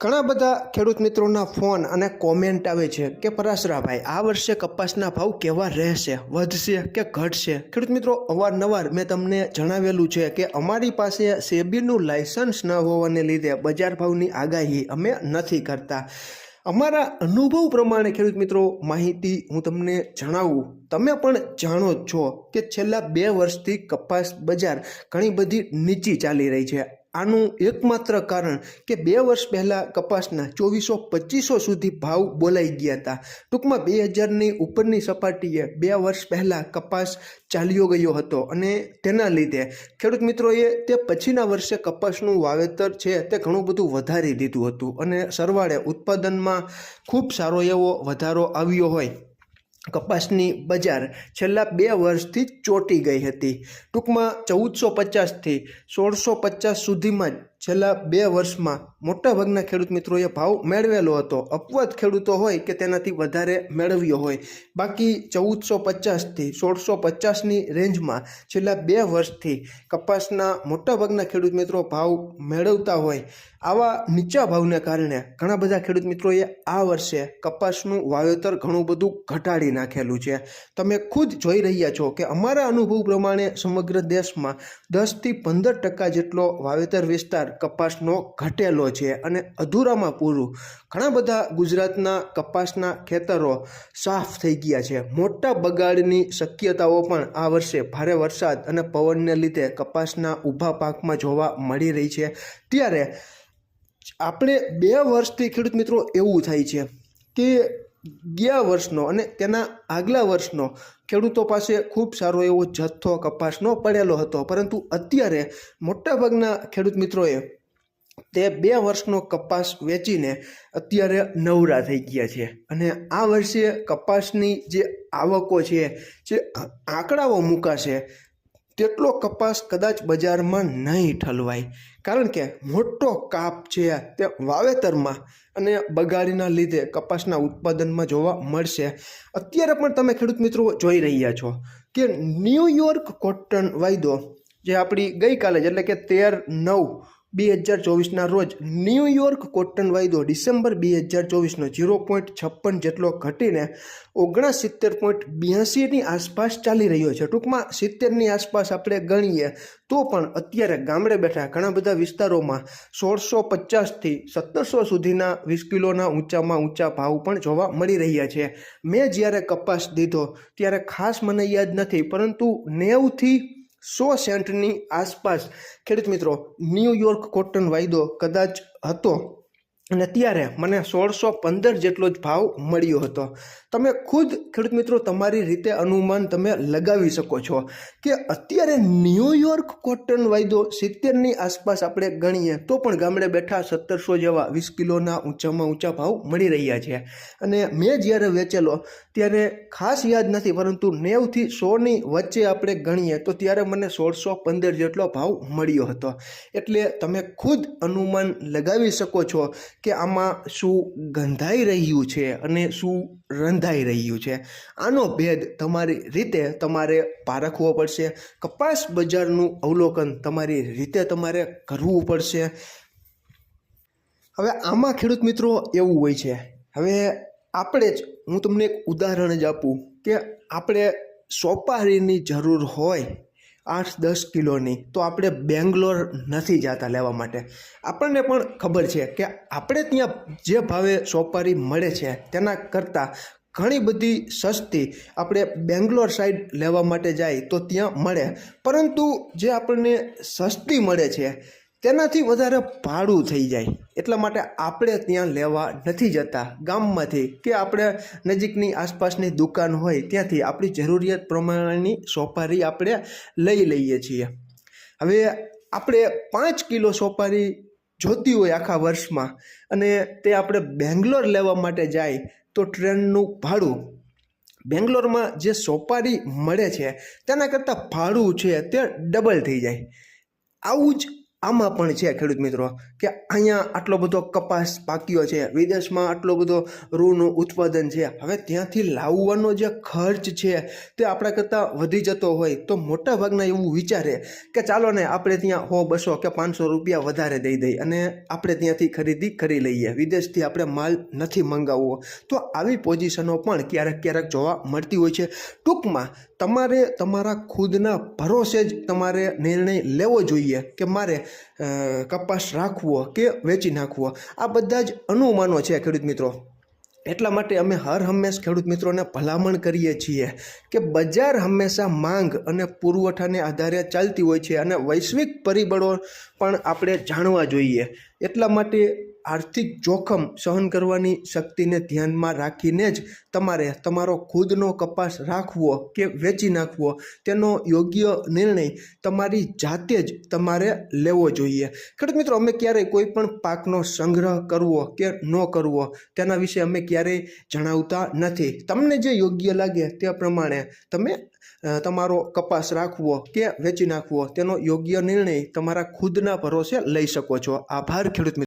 ઘણા બધા ખેડૂત મિત્રોના ફોન અને કોમેન્ટ આવે છે કે, પરાશરાભાઈ, આ વર્ષે કપાસના ભાવ કેવા રહેશે? વધશે કે ઘટશે? ખેડૂત મિત્રો, અવારનવાર મેં તમને જણાવેલું છે કે, અમારી પાસે સેબીનું લાયસન્સ ન હોવાને લીધે બજાર ભાવની આગાહી અમે નથી કરતા. અમારા અનુભવ પ્રમાણે ખેડૂત મિત્રો, માહિતી હું તમને જણાવું. તમે પણ જાણો જ છો કે છેલ્લા બે વર્ષથી કપાસ બજાર ઘણી બધી નીચી ચાલી રહી છે. આનું એકમાત્ર કારણ કે બે વર્ષ પહેલાં કપાસના ચોવીસો પચીસો સુધી ભાવ બોલાઈ ગયા હતા. ટૂંકમાં બે હજારની ઉપરની સપાટીએ બે વર્ષ પહેલાં કપાસ ચાલ્યો ગયો હતો અને તેના લીધે. ખેડૂત મિત્રોએ તે પછીના વર્ષે કપાસનું વાવેતર છે તે ઘણું બધું વધારી દીધું હતું અને સરવાળે ઉત્પાદનમાં ખૂબ સારો એવો વધારો આવ્યો હોય. કપાસની બજાર છેલ્લા બે વર્ષથી ચોંટી ગઈ હતી. ટૂંકમાં ચૌદસો પચાસથી સોળસો પચાસ સુધીમાં છેલ્લા બે વર્ષમાં મોટાભાગના ખેડૂત મિત્રોએ ભાવ મેળવેલો હતો. અપવાદ ખેડૂતો હોય કે તેનાથી વધારે મેળવ્યો હોય. બાકી ચૌદસો પચાસથી સોળસો પચાસની રેન્જમાં છેલ્લા બે વર્ષથી કપાસના મોટાભાગના ખેડૂત મિત્રો ભાવ મેળવતા હોય. આવા નીચા ભાવને કારણે ઘણા બધા ખેડૂત મિત્રોએ આ વર્ષે કપાસનું વાવેતર ઘણું બધું ઘટાડી નાખેલું છે. તમે ખુદ જોઈ રહ્યા છો કે અમારા અનુભવ પ્રમાણે સમગ્ર દેશમાં દસથી પંદર ટકા જેટલો વાવેતર વિસ્તાર કપાસનો ઘટેલો છે અને અધૂરામાં પૂરું. ઘણા બધા ગુજરાતના કપાસના ખેતરો સાફ થઈ ગયા છે. મોટા બગાડની શક્યતાઓ પણ આ વર્ષે ભારે વરસાદ અને પવનને લીધે કપાસના ઊભા પાકમાં જોવા મળી રહી છે. ત્યારે આપણે બે વર્ષથી ખેડૂત મિત્રો એવું થાય છે કે ગયા વર્ષનો અને તેના આગલા વર્ષનો ખેડૂતો પાસે ખૂબ સારો એવો જથ્થો કપાસનો પડેલો હતો. પરંતુ અત્યારે મોટાભાગના ખેડૂત મિત્રોએ તે બે વર્ષનો કપાસ વેચીને અત્યારે નવરા થઈ ગયા છે. અને આ વર્ષે કપાસની જે આવકો છે, જે આંકડાઓ મૂકાશે તેટલો કપાસ કદાચ બજારમાં નહીં ઠલવાય. કારણ કે મોટો કાપ છે તે વાવેતરમાં અને બગાડીના લીધે કપાસના ઉત્પાદનમાં જોવા મળશે. અત્યારે પણ તમે ખેડૂત મિત્રો જોઈ રહ્યા છો કે ન્યૂયોર્ક કોટન વાયદો જે આપણી ગઈકાલે જ એટલે કે તેર નવ બે હજાર ચોવીસના રોજ ન્યૂયોર્ક કોટન વાયદો ડિસેમ્બર બે હજાર ચોવીસનો ઝીરો પોઈન્ટ છપ્પન જેટલો ઘટીને ઓગણસિત્તેર પોઈન્ટ બ્યાસીની આસપાસ ચાલી રહ્યો છે. ટૂંકમાં સિત્તેરની આસપાસ આપણે ગણીએ તો પણ અત્યારે ગામડે બેઠા ઘણા બધા વિસ્તારોમાં સોળસો પચાસથી સત્તરસો સુધીના વીસ કિલોના ઊંચામાં ઊંચા ભાવ પણ જોવા મળી રહ્યા છે. મેં જ્યારે કપાસ દીધો ત્યારે ખાસ મને યાદ નથી, પરંતુ નેવથી સો સેન્ટની આસપાસ ખેડૂત મિત્રો ન્યૂયોર્ક કોટન વાયદો કદાચ હતો. અને ત્યારે મને સોળસો પંદર જેટલો જ ભાવ મળ્યો હતો. તમે ખુદ ખેડૂત મિત્રો તમારી રીતે અનુમાન તમે લગાવી શકો છો કે અત્યારે ન્યૂયોર્ક કોટન વાયદો સિત્તેરની આસપાસ આપણે ગણીએ તો પણ ગામડે બેઠા સત્તરસો જેવા વીસ કિલોના ઊંચામાં ઊંચા ભાવ મળી રહ્યા છે. અને મેં જ્યારે વેચેલો ત્યારે ખાસ યાદ નથી પરંતુ નેવથી સોની વચ્ચે આપણે ગણીએ તો ત્યારે મને સોળસો પંદર જેટલો ભાવ મળ્યો હતો. એટલે તમે ખુદ અનુમાન લગાવી શકો છો કે આમાં શું ગંધાઈ રહ્યું છે અને શું રંધાઈ રહ્યું છે. આનો ભેદ તમારી રીતે તમારે પારખવો પડશે. કપાસ બજારનું અવલોકન તમારી રીતે તમારે કરવું પડશે. હવે આમાં ખેડૂત મિત્રો એવું હોય છે. હવે આપણે જ, હું તમને એક ઉદાહરણ જ આપું કે આપણે સોપારીની જરૂર હોય આઠ દસ કિલોની, તો આપણે બેંગ્લોર નથી જતા લેવા માટે. આપણને પણ ખબર છે કે આપણે ત્યાં જે ભાવે સોપારી મળે છે તેના કરતાં ઘણી બધી સસ્તી આપણે બેંગ્લોર સાઈડ લેવા માટે જાય તો ત્યાં મળે. પરંતુ જે આપણને સસ્તી મળે છે તેનાથી વધારે ભાડું થઈ જાય. એટલા માટે આપણે ત્યાં લેવા નથી જતા. ગામમાંથી કે આપણે નજીકની આસપાસની દુકાન હોય ત્યાંથી આપણી જરૂરિયાત પ્રમાણેની સોપારી આપણે લઈ લઈએ છીએ. હવે આપણે પાંચ કિલો સોપારી જોતી હોય આખા વર્ષમાં અને તે આપણે બેંગ્લોર લેવા માટે જાય તો ટ્રેનનું ભાડું. બેંગ્લોરમાં જે સોપારી મળે છે તેના કરતાં ભાડું છે તે ડબલ થઈ જાય. આવું જ આમાં પણ છે ખેડૂત મિત્રો કે અહીંયા આટલો બધો કપાસ પાક્યો છે, વિદેશમાં આટલો બધો રૂનું ઉત્પાદન છે. હવે ત્યાંથી લાવવાનો જે ખર્ચ છે તે આપણા કરતાં વધી જતો હોય તો મોટા ભાગના એવું વિચારે કે ચાલો ને આપણે ત્યાં હો બસો કે પાંચસો રૂપિયા વધારે દઈ દઈ અને આપણે ત્યાંથી ખરીદી કરી લઈએ. વિદેશથી આપણે માલ નથી મંગાવવો. તો આવી પોઝિશનો પણ ક્યારેક ક્યારેક જોવા મળતી હોય છે. ટૂંકમાં તમારે તમારા ખુદના ભરોસે જ તમારે નિર્ણય લેવો જોઈએ કે મારે કપાસ રાખવો કે વેચી નાખવો? આ બધા જ અનુમાનો છે ખેડૂત મિત્રો. એટલા માટે અમે હર હંમેશ ખેડૂત મિત્રોને ભલામણ કરીએ છીએ કે બજાર હંમેશા માંગ અને પુરવઠાને આધારે ચાલતી હોય છે અને વૈશ્વિક પરિબળો પણ આપણે જાણવા જોઈએ. એટલા માટે આર્થિક જોખમ સહન કરવાની શક્તિને ધ્યાનમાં રાખીને જ તમારે તમારો ખુદનો કપાસ રાખવો કે વેચી નાખવો, તેનો યોગ્ય નિર્ણય તમારી જાતે જ તમારે લેવો જોઈએ. ખેડૂત મિત્રો, અમે ક્યારેય કોઈ પણ પાકનો સંગ્રહ કરવો કે ન કરવો, તેના વિશે અમે ક્યારેય જણાવતા નથી. તમને જે યોગ્ય લાગે તે પ્રમાણે તમે તમારો કપાસ રાખવો કે વેચી નાખવો, તેનો યોગ્ય નિર્ણય તમારા ખુદના ભરોસે લઈ શકો છો. આભાર ખેડૂત મિત્રો.